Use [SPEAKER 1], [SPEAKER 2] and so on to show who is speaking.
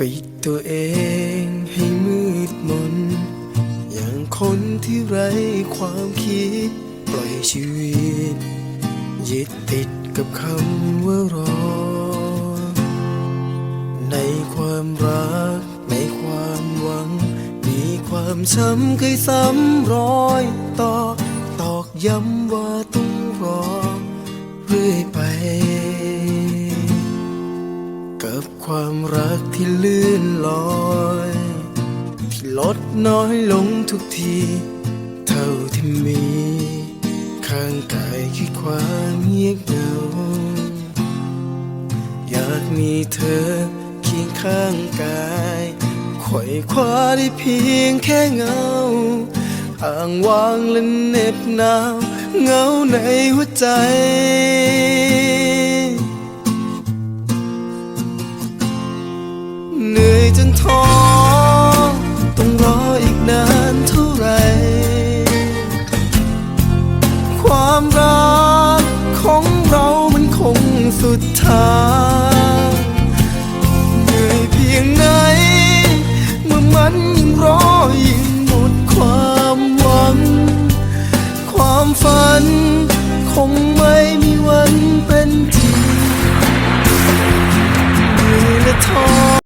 [SPEAKER 1] ปิดตัวเองให้มืดมน อย่างคนที่ไร้ความคิด ปล่อยชีวิต ยึดติดกับคำว่ารอ ในความรัก ในความหวัง มีความช้ำเคยซ้ำรอยต่อตอกย้ำว่าต้องรอ เรื่อยไป กับความรักที่ลื่นลอย ที่ลดน้อยลงทุกที เท่าที่มี ข้างกายคือความเงียบเหงา อยากมีเธอเคียงข้างกายไขว่คว้าได้เพียงแค่เงาอ่างวางและเน็บหนาว เงาในหัวใจ ท้อต้องรออีกนานเท่าไร ความรักของเรามันคงสุดทางเหนื่อยเพียงไหน เมื่อมันยิ่งรอยิ่งหมดความหวัง ความฝันคงไม่มีวันเป็นจริงเหนื่อยและท้อ